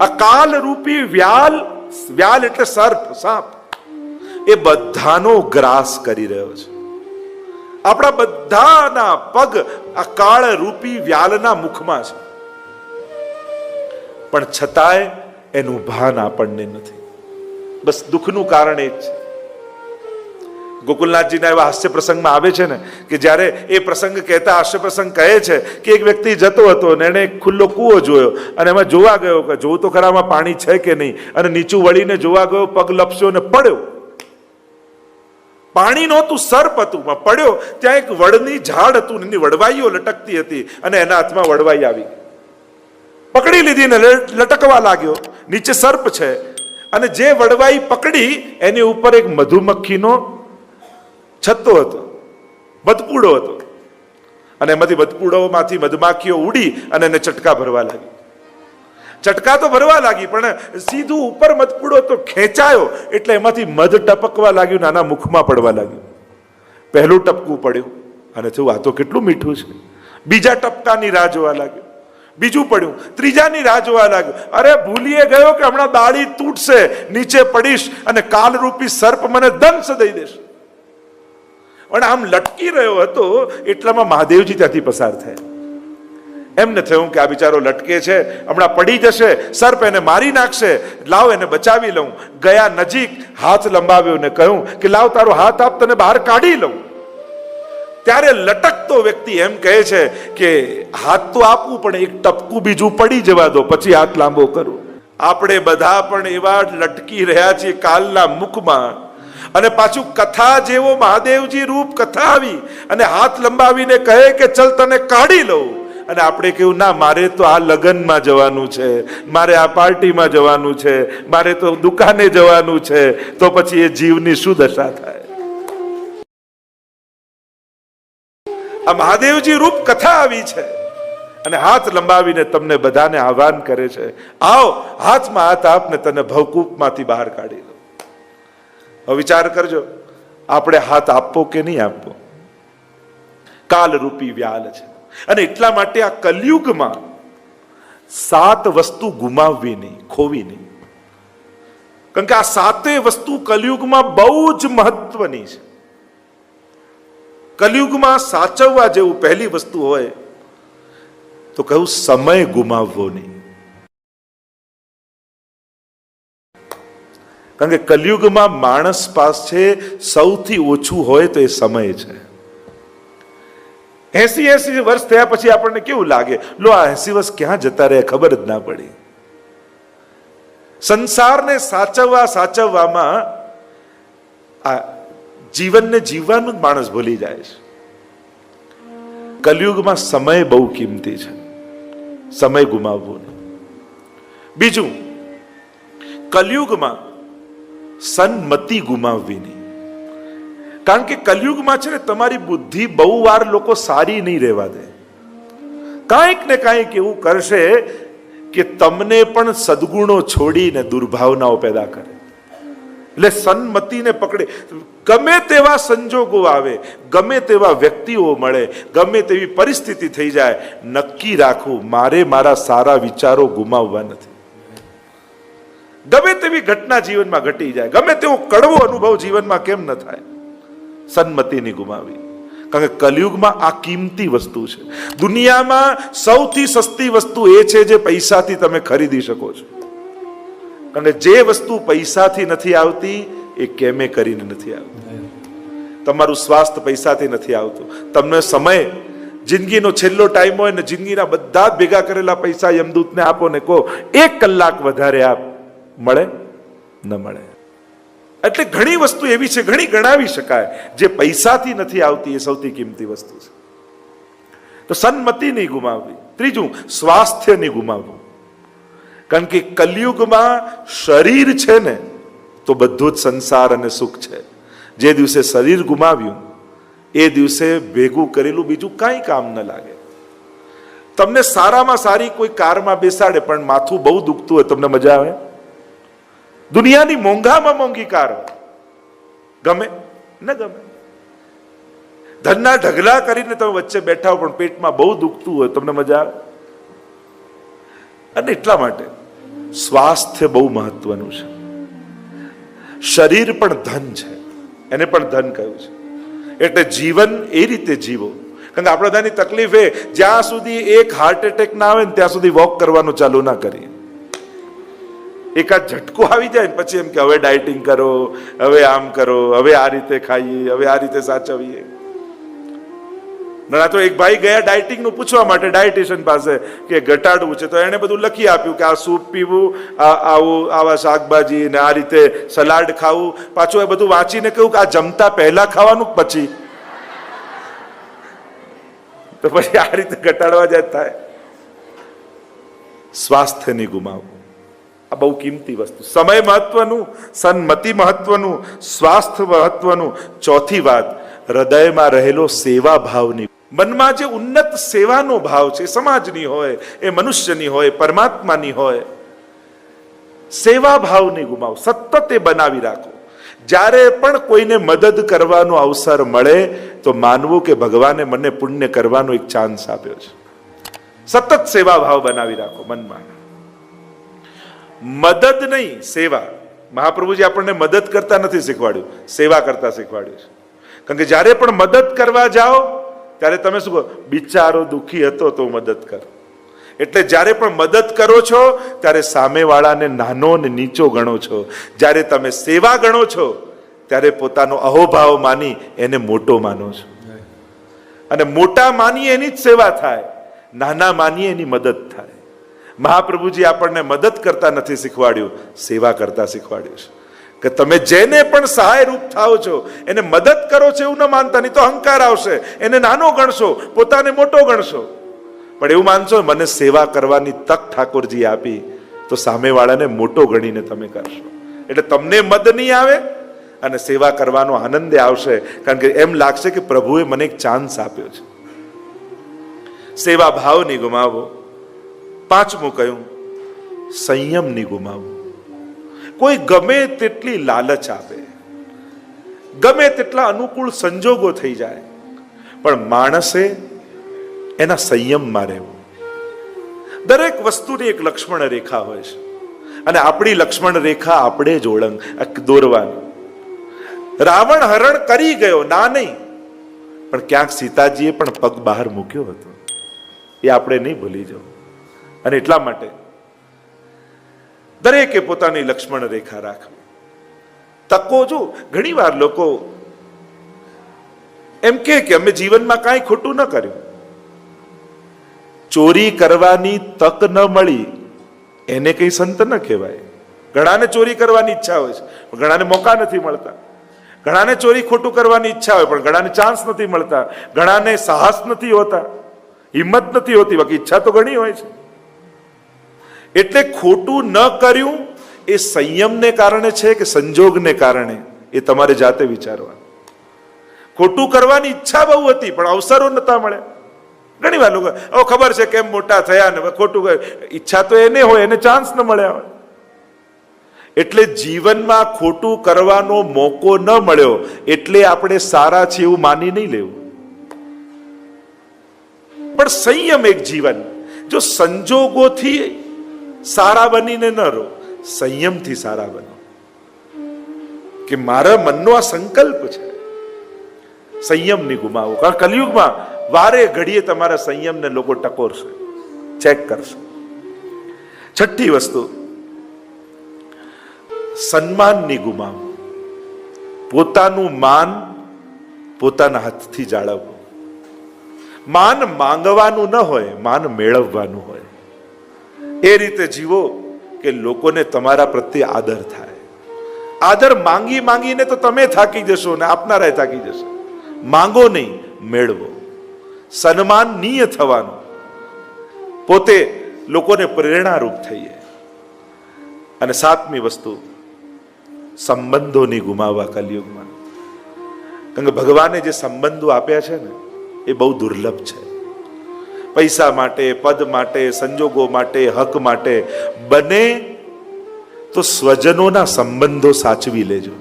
આ કાલ રૂપી વ્યાલ વ્યાલ એટલે સર્પ, સાપ. એ બધાનો ગ્રાસ કરી રહ્યો છે. આપણા બધાના પગ અકાળ રૂપી વ્યાલના મુખમાં છે. પણ છતાંય એનું ભાન આપણને નથી. બસ દુઃખનું કારણ એ જ છે. ગોકુલનાથજીના એવા હાસ્ય પ્રસંગમાં આવે છે ને, કે જ્યારે એ પ્રસંગ કહેતા હાસ્ય પ્રસંગ કહે છે કે એક વ્યક્તિ જતો હતો ને એણે એક ખુલ્લો કૂવો જોયો અને એમાં જોવા ગયો કે જોવું તો ખરામાં પાણી છે કે નહીં? અને નીચું વળીને જોવા ગયો, પગ લપસ્યો ને પડ્યો. પાણી નહોતું, સર્પ હતું પડ્યો. ત્યાં એક વડની ઝાડ હતું, એની વડવાઈઓ લટકતી હતી અને એના હાથમાં વડવાઈ આવી. પકડી લીધી ને લટ- લટકવા લાગ્યો. નીચે સર્પ છે. અને જે વડવાઈ પકડી, એની ઉપર એક મધુમક્ખીનો છત્તો હતો બદપૂડો હતો. અને એમાંથી બદપૂડોમાંથી મધમાખીઓ ઉડી અને એને ચટકા ભરવા લાગી. ચટકા તો ભરવા લાગી, પણ સીધું ઉપર મધપુડો તો ખેંચાયો, એટલે એમાંથી મધ ટપકવા લાગ્યું નાના મુખમાં પડવા લાગ્યું. પહેલું ટપકું પડ્યું, અને થયું, આ તો કેટલું મીઠું છે. બીજા ટપકાની રાહ જોવા લાગ્યો. બીજું પડ્યું, ત્રીજાની રાહ જોવા લાગ્યો. અરે, ભૂલીએ ગયો કે હમણાં દાળી તૂટશે, નીચે પડીશ અને કાલરૂપી સર્પ મને દંશ દઈ દેશે. પણ આમ લટકી રહ્યો હતો, એટલામાં મહાદેવજી ત્યાંથી પસાર થયા. એમને થયું કે આ બિચારો લટકે છે, હમણાં પડી જશે, સર્પ એને મારી નાખશે, લાવ એને બચાવી લઉં. ગયા નજીક હાથ લંબાવ્યો ને કહ્યું કે, લાવ તારો હાથ આપ તને બહાર કાઢી લઉં. ત્યારે લટકતો વ્યક્તિ એમ કહે છે કે, હાથ તો આપવું પણ એક ટપકું બીજું પડી જવા દો, પછી હાથ લાંબો કરું. આપણે બધા પણ એવા લટકી રહ્યા છીએ કાલના મુખમાં. અને પાછું કથા જેવો મહાદેવજી રૂપ કથા આવી અને હાથ લંબાવીને કહે કે ચલ તને કાઢી લઉં. અને આપણે કહ્યું, ના, મારે તો આ લગ્નમાં જવાનું છે. મારે આ પાર્ટીમાં જવાનું છે. મારે તો દુકાને જવાનું છે. તો પછી એ જીવની શું દશા થાય? આ મહાદેવજી રૂપ કથા આવી છે અને હાથ લંબાવીને તમને બધાને આહવાન કરે છે. આવો, હાથમાં હાથ આપને તને ભવકૂપમાંથી બહાર કાઢી વિચાર કરજો, આપણે હાથ આપવો કે નહીં આપવો? કાલરૂપી વ્યાલ છે. અને એટલા માટે આ કલયુગમાં સાત વસ્તુ ગુમાવવી નહીં, ખોવી નહીં. કારણ કે આ સાતે વસ્તુ કલયુગમાં બહુ જ મહત્વની છે. કલયુગમાં સાચવવા જેવું પહેલી વસ્તુ હોય, તો કહું સમય ગુમાવવો નહીં. કારણ કે કલયુગમાં માણસ પાસે સૌથી ઓછું હોય તો એ સમય છે. એસી એસી વર્ષ થયા પછી આપણને કેવું લાગે? લો, આ એસી વર્ષ ક્યાં જતા રહે ખબર જ ના પડી. સંસારને સાચવવા સાચવવામાં આ જીવનને જીવવાનું માણસ ભૂલી જાય છે. કલયુગમાં સમય બહુ કિંમતી છે. સમય ગુમાવવો બીજું, કલયુગમાં સન્મતિ ગુમાવવી નહીં કારણ કે કલયુગમાં છે ને તમારી બુદ્ધિ બહુ વાર લોકો સારી નહીં રહેવા દે. કાંઈક ને કાંઈક એવું કરશે કે તમને પણ સદગુણો છોડીને દુર્ભાવનાઓ પેદા કરે. એટલે સન્મતિને પકડે. ગમે તેવા સંજોગો આવે, ગમે તેવા વ્યક્તિઓ મળે, ગમે તેવી પરિસ્થિતિ થઈ જાય, નક્કી રાખવું મારે મારા સારા વિચારો ગુમાવવા નથી. ગમે તેવી ઘટના જીવનમાં ઘટી જાય, ગમે તેવો કડવો અનુભવ જીવનમાં કેમ ન થાય, સન્મતિની ગુમાવી. કારણ કે કલયુગમાં આ કિંમતી વસ્તુ છે. દુનિયામાં સૌથી સસ્તી વસ્તુ એ છે જે પૈસાથી તમે ખરીદી શકો છો. અને જે વસ્તુ પૈસાથી નથી આવતી, એ કેમે કરીને નથી આવતી. તમારું સ્વાસ્થ્ય પૈસાથી નથી આવતું. તમને સમય, જિંદગીનો છેલ્લો ટાઈમ હોય ને જિંદગીના બધા ભેગા કરેલા પૈસા યમદૂતને આપો ને કહો, એક કલાક વધારે આપ. મળે, ન મળે. એટલે ઘણી વસ્તુ એવી છે, ઘણી ગણાવી શકાય. જે પૈસાથી નથી આવતી, એ સૌથી કિંમતી વસ્તુ છે. તો સન્મતિ નહીં ગુમાવવી. ત્રીજું સ્વાસ્થ્ય નહીં ગુમાવવું. કારણ કે કલયુગમાં શરીર છે ને, તો બધું જ સંસાર અને સુખ છે. જે દિવસે શરીર ગુમાવ્યું, એ દિવસે ભેગું કરેલું બીજું કાંઈ કામ ન લાગે. તમને સારામાં સારી કોઈ કારમાં બેસાડે, પણ માથું બહુ દુખતું હોય, તમને મજા આવે? દુનિયાની મોંઘામાં મોંઘી કાર. ગમે? ન ગમે. ધનના ઢગલા કરીને તમે વચ્ચે બેઠા હો, પણ પેટમાં બહુ દુખતું હોય, તમને મજા આવે? અને એટલા માટે સ્વાસ્થ્ય બહુ મહત્વનું છે. શરીર પણ ધન છે. એને પણ ધન કહ્યું છે. એટલે જીવન એ રીતે જીવો. કારણ કે આપણા બધાની તકલીફ એ, જ્યાં સુધી એક હાર્ટ એટેક ના આવે ને, ત્યાં સુધી વોક કરવાનું ચાલુ ના કરીએ. એકાદ ઝટકો આવી જાય ને પછી એમ કે હવે ડાયટિંગ કરો, હવે આમ કરો, હવે આ રીતે ખાઈએ, હવે આ રીતે સાચવીએ. ના તો એક ભાઈ ગયા ડાયટિંગનું પૂછવા માટે ડાયટિશિયન પાસે કે ઘટાડવું છે, તો એણે બધું લખી આપ્યું કે આ સૂપ પીવું, આ આવું, આવા શાકભાજી ને આ રીતે સલાડ ખાવું. પાછું એ બધું વાંચીને કહ્યું કે આ જમતા પહેલા ખાવાનું પછી. તો પછી આ રીતે ઘટાડવા જાય થાય. સ્વાસ્થ્યની ગુમાવવું આ બહુ કિંમતી વસ્તુ. સમય મહત્વનું સન્મતિ મહત્વનું, સ્વાસ્થ્ય મહત્વનું. ચોથી વાત, હૃદયમાં રહેલો સેવા ભાવની મનમાં જે ઉન્નત સેવાનો ભાવ છે, સમાજની હોય, એ મનુષ્યની હોય, પરમાત્માની હોય સેવા ભાવને ગુમાવ, સતત એ બનાવી રાખો. જ્યારે પણ કોઈને મદદ કરવાનો અવસર મળે, તો માનવું કે ભગવાને મને પુણ્ય કરવાનો એક ચાન્સ આપ્યો છે. સતત સેવા ભાવ બનાવી રાખો મનમાં. મદદ નહીં સેવા. મહાપ્રભુજી આપણને મદદ કરતા નથી શીખવાડ્યું સેવા કરતા શીખવાડ્યું છે. કારણ કે જ્યારે પણ મદદ કરવા જાઓ ત્યારે તમે શું કહો બિચારો દુઃખી હતો તો મદદ કર. એટલે જ્યારે પણ મદદ કરો છો ત્યારે સામેવાળાને નાનો ને નીચો ગણો છો. જ્યારે તમે સેવા ગણો છો ત્યારે પોતાનો અહોભાવ માની એને મોટો માનો છો. અને મોટા માની એની જ સેવા થાય નાના માની એની મદદ થાય. મહાપ્રભુજી આપણને મદદ કરતા નથી શીખવાડ્યું, સેવા કરતા શીખવાડ્યું છે. કે તમે જેને પણ સહાય રૂપ થાઓ છો, એને મદદ કરો છો એવું ન માનતા, નહીં તો અહંકાર આવશે, એને નાનો ગણશો, પોતાને મોટો ગણશો. પણ એવું માનશો, મને સેવા કરવાની તક ઠાકોરજી આપી, તો સામેવાળાને મોટો ગણીને તમે કરશો. એટલે તમને મદ નહીં આવે, અને સેવા કરવાનો આનંદ આવશે, કારણ કે એમ લાગશે કે પ્રભુએ મને એક ચાન્સ આપ્યો છે. સેવા ભાવ નહીં ગુમાવો. પાંચમું કહ્યું સંયમની ગુમાવું. કોઈ ગમે તેટલી લાલચ આપે, ગમે તેટલા અનુકૂળ સંજોગો થઈ જાય, પણ માણસે એના સંયમમાં રહેવું. દરેક વસ્તુની એક લક્ષ્મણ રેખા હોય છે, અને આપણી લક્ષ્મણ રેખા આપણે જ ઓળંગ દોરવાની. રાવણ હરણ કરી ગયો, ના નહીં, પણ ક્યાંક સીતાજીએ પણ પગ બહાર મૂક્યો હતો. એ આપણે નહીં ભૂલી જવું. અને એટલા માટે દરેકે પોતાની લક્ષ્મણ રેખા રાખવી. તકો જો, ઘણીવાર લોકો એમ કે અમે જીવનમાં કાંઈ ખોટું ન કર્યું. ચોરી કરવાની તક ન મળી, એને કઈ સંત ન કહેવાય. ઘણાને ચોરી કરવાની ઈચ્છા હોય છે ઘણાને મોકા નથી મળતા. ઘણાને ચોરી ખોટું કરવાની ઈચ્છા હોય, પણ ઘણાને ચાન્સ નથી મળતા. ઘણાને સાહસ નથી હોતા, હિંમત નથી હોતી, બાકી ઈચ્છા તો ઘણી હોય છે. એટલે ખોટું ન કર્યું એ સંયમને કારણે છે કે સંજોગને કારણે? એ તમારે જાતે વિચારવા ખોટું કરવાની ઈચ્છા બહુ હતી, પણ અવસરો નતા મળ્યા. ઘણી વાર લોકો હવે ખબર છે કેમ મોટા થયા ને ખોટું કર્યું. ઈચ્છા તો એને હોય, એને ચાન્સ ન મળ્યા હોય. એટલે જીવનમાં ખોટું કરવાનો મોકો ન મળ્યો, એટલે આપણે સારા છે એવું માની નહીં લેવું. પણ સંયમ એક જીવન. જો સંજોગોથી સારા બનીને ન રહો. સંયમથી સારા બનો. કે મારા મનનો આ સંકલ્પ છે. સંયમ નહીં ગુમાવો. કારણ કલયુગમાં વારે ઘડીએ તમારા સંયમને લોકો ટકોરશે, ચેક કરશે. છઠ્ઠી વસ્તુ સન્માન નહીં ગુમાવો. પોતાનું માન પોતાના હાથથી જાળવવું. માન માંગવાનું ન હોય, માન મેળવવાનું હોય. એ રીતે જીવો કે લોકોને તમારા પ્રત્યે આદર થાય. આદર માંગી માંગીને તો તમે થાકી જશો ને આપનારા થાકી જશે. માંગો નહીં, મેળવો. સન્માનનીય થવાનું. પોતે લોકોને પ્રેરણારૂપ થઈએ. અને સાતમી વસ્તુ, સંબંધોની ગુમાવવા કલયુગમાં. કારણ કે ભગવાને જે સંબંધો આપ્યા છે ને, એ બહુ દુર્લભ છે. પૈસા માટે, પદ માટે, સંજોગો માટે, હક માટે, બને તો સ્વજનોના સંબંધો સાચવી લેજો.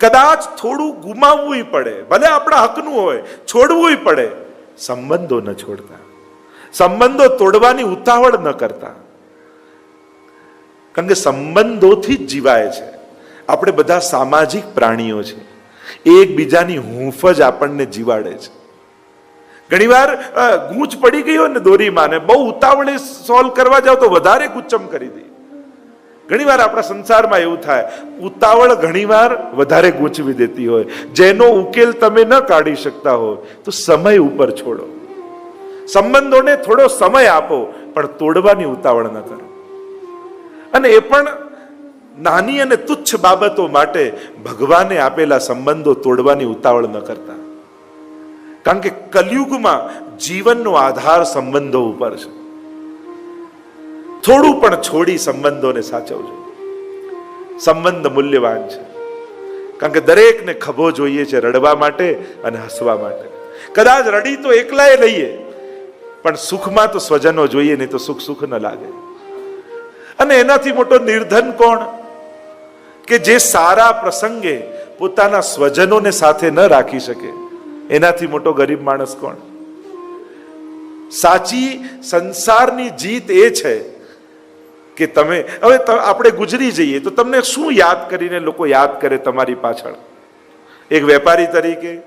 કદાચ થોડું ગુમાવવું પડે, ભલે આપણા હકનું હોય, છોડવું પડે, સંબંધો ન છોડતા. સંબંધો તોડવાની ઉતાવળ ન કરતા. કારણ કે સંબંધોથી જ જીવાય છે. આપણે બધા સામાજિક પ્રાણીઓ છે. એકબીજાની હૂંફ જ આપણને જીવાડે છે. ઘણીવાર ગૂંચ પડી ગઈ હોય ને દોરીમાં ને બહુ ઉતાવળે સોલ્વ કરવા જાવ તો વધારે ગુચ્ચમ કરી દે. ઘણીવાર આપણા સંસારમાં એવું થાય, ઉતાવળ ઘણીવાર વધારે ગૂંચવી દેતી હોય. જેનો ઉકેલ તમે ન કાઢી શકતા હોય, તો સમય ઉપર છોડો. સંબંધોને થોડો સમય આપો, પણ તોડવાની ઉતાવળ ન કરો. અને એ પણ નાની અને તુચ્છ બાબતો માટે ભગવાને આપેલા સંબંધો તોડવાની ઉતાવળ ન કરતા. કારણ કે કલયુગમાં જીવનનો આધાર સંબંધો ઉપર છે. થોડું પણ છોડી સંબંધોને સાચવજો. સંબંધ મૂલ્યવાન છે. કારણ કે દરેકને ખભો જોઈએ છે રડવા માટે અને હસવા માટે. કદાચ રડી તો એકલાએ લઈએ પણ સુખમાં તો સ્વજનો જોઈએ, નહીં તો સુખ સુખ ન લાગે. અને એનાથી મોટો નિર્ધન કોણ? કે જે સારા પ્રસંગે પોતાના સ્વજનોને સાથે ન રાખી શકે. એનાથી મોટો ગરીબ માણસ કોણ? સાચી સંસારની જીત એ છે કે તમે, હવે આપણે ગુજરી જઈએ તો તમને શું યાદ કરીને લોકો યાદ કરે તમારી પાછળ? એક વેપારી તરીકે,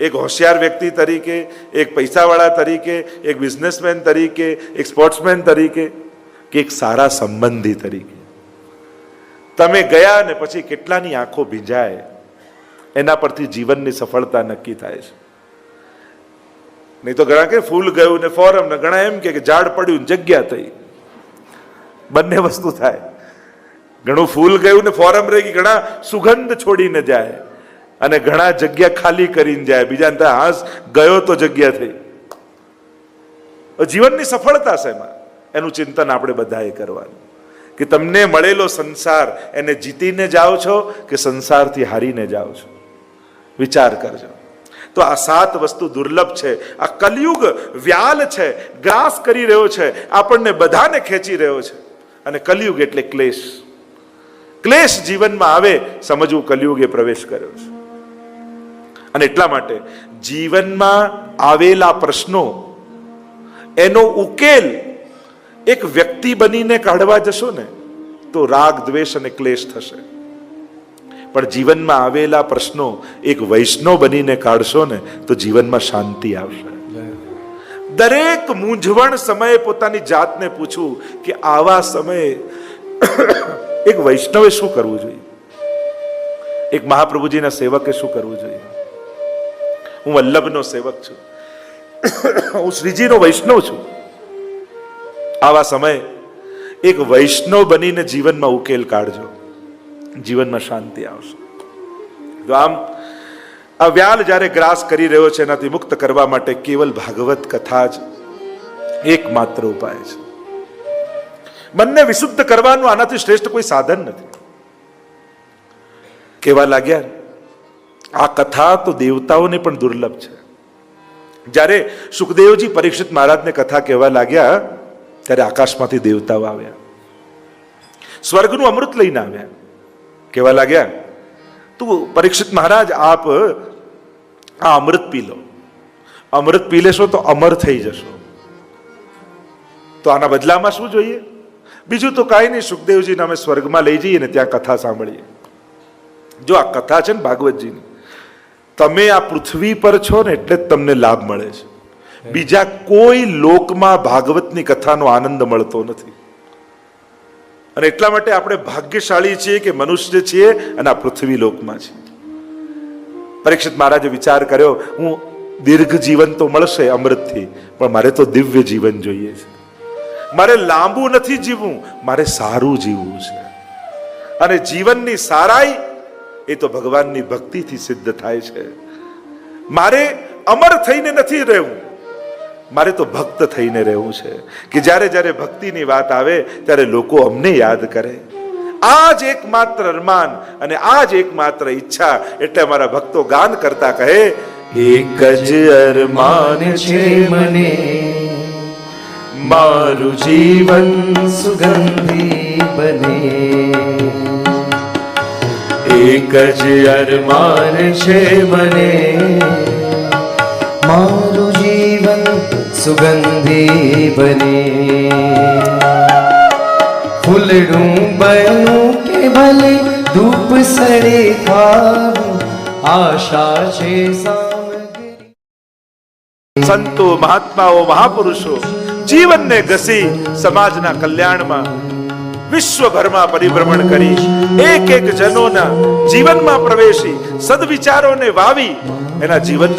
એક હોશિયાર વ્યક્તિ તરીકે, એક પૈસાવાળા તરીકે, એક બિઝનેસમેન તરીકે, એક સ્પોર્ટ્સમેન તરીકે, કે એક સારા સંબંધી તરીકે. તમે ગયા ને પછી કેટલાની આંખો ભીંજાય? એના પરથી જીવનની સફળતા નક્કી થાય છે. નહીં તો ઘણા કે ફૂલ ગયું ને ફોરમ ને ઘણા એમ કે ઝાડ પડ્યું જગ્યા થઈ. બંને વસ્તુ થાય. ઘણું ફૂલ ગયું ને ફોરમ રહી ગઈ, ઘણા સુગંધ છોડીને જાય અને ઘણા જગ્યા ખાલી કરીને જાય. બીજા ત્યાં હાસ, ગયો તો જગ્યા થઈ. જીવનની સફળતા છે એમાં. એનું ચિંતન આપણે બધાએ કરવાનું. કે તમને મળેલો સંસાર એને જીતીને જાઓ છો કે સંસારથી હારીને જાઓ છો? વિચાર કરજો. તો આ સાત વસ્તુ દુર્લભ છે. આ કલયુગ વ્યાલ છે, ગ્રાસ કરી રહ્યો છે, આપણને બધાને ખેંચી રહ્યો છે. અને કલયુગ એટલે ક્લેશ. ક્લેશ જીવનમાં આવે, સમજવું કલયુગે પ્રવેશ કર્યો છે. અને એટલા માટે જીવનમાં આવેલા પ્રશ્નો, એનો ઉકેલ એક વ્યક્તિ બનીને કાઢવા જશો ને, તો રાગ, દ્વેષ અને ક્લેશ થશે. પણ જીવનમાં આવેલા પ્રશ્નો એક વૈષ્ણવ બનીને કાઢશો ને તો જીવનમાં શાંતિ આવશે. દરેક મૂંઝવણ સમયે પોતાની જાતને પૂછવું કે આવા સમયે એક વૈષ્ણવે શું કરવું જોઈએ? એક મહાપ્રભુજીના સેવકે શું કરવું જોઈએ? હું વલ્લભનો સેવક છું. હું શ્રીજીનો વૈષ્ણવ છું. આવા સમયે એક વૈષ્ણવ બનીને જીવનમાં ઉકેલ કાઢજો. જીવનમાં શાંતિ આવશે. તો આમ, આ વ્યાલ જ્યારે ગ્રાસ કરી રહ્યો છે, એનાથી મુક્ત કરવા માટે કેવલ ભાગવત કથા જ એકમાત્ર ઉપાય છે. મનને વિશુદ્ધ કરવાનું આનાથી શ્રેષ્ઠ કોઈ સાધન નથી. કેવા લાગ્યા, આ કથા તો દેવતાઓને પણ દુર્લભ છે. જ્યારે સુખદેવજી પરીક્ષિત મહારાજને કથા કહેવા લાગ્યા, ત્યારે આકાશમાંથી દેવતાઓ આવ્યા. સ્વર્ગનું અમૃત લઈને આવ્યા. કહેવા લાગ્યા, તું પરીક્ષિત મહારાજ, આપ આ અમૃત પી લો. અમૃત પી લેશો તો અમર થઈ જશો. તો આના બદલામાં શું જોઈએ? બીજું તો કાંઈ નહીં, સુખદેવજીને અમે સ્વર્ગમાં લઈ જઈએ ને ત્યાં કથા સાંભળીએ. જો આ કથા છે ને ભાગવતજીની, તમે આ પૃથ્વી પર છો ને એટલે જ તમને લાભ મળે છે. બીજા કોઈ લોકમાં ભાગવતની કથાનો આનંદ મળતો નથી. અને એટલા માટે આપણે ભાગ્યશાળી છીએ કે મનુષ્ય છીએ અને આ પૃથ્વી લોકમાં છીએ પરીક્ષિત મહારાજે વિચાર કર્યો, હું દીર્ઘ જીવન તો મળશે અમૃતથી, પણ મારે તો દિવ્ય જીવન જોઈએ છે. મારે લાંબુ નથી જીવવું, મારે સારું જીવવું છે. અને જીવનની સારાઈ એ તો ભગવાનની ભક્તિથી સિદ્ધ થાય છે. મારે અમર થઈને નથી રહેવું. મારે તો ભક્ત થઈને રહેવું છે કે જ્યારે જ્યારે ભક્તિની વાત આવે, ત્યારે લોકો અમને યાદ કરે. આ જ એકમાત્ર અરમાન અને આ જ એકમાત્ર ઈચ્છા એટલે અમારા ભક્તો ગાન કરતા કહે, એક જ અરમાન છે મને, મારું જીવન સુગંધી બને. એક જ અરમાન છે મને, મારું જીવન સુગંધી બને ફૂલ ફૂલડું બનું કે ભલે ધૂપ સરે આશા છે સંતો, મહાત્માઓ, મહાપુરુષો, જીવનને ઘસી સમાજના કલ્યાણમાં, વિશ્વભરમાં પરિભ્રમણ કરી એક એક જનોના જીવનમાં પ્રવેશી સદવિચારોને વાવી, એના જીવન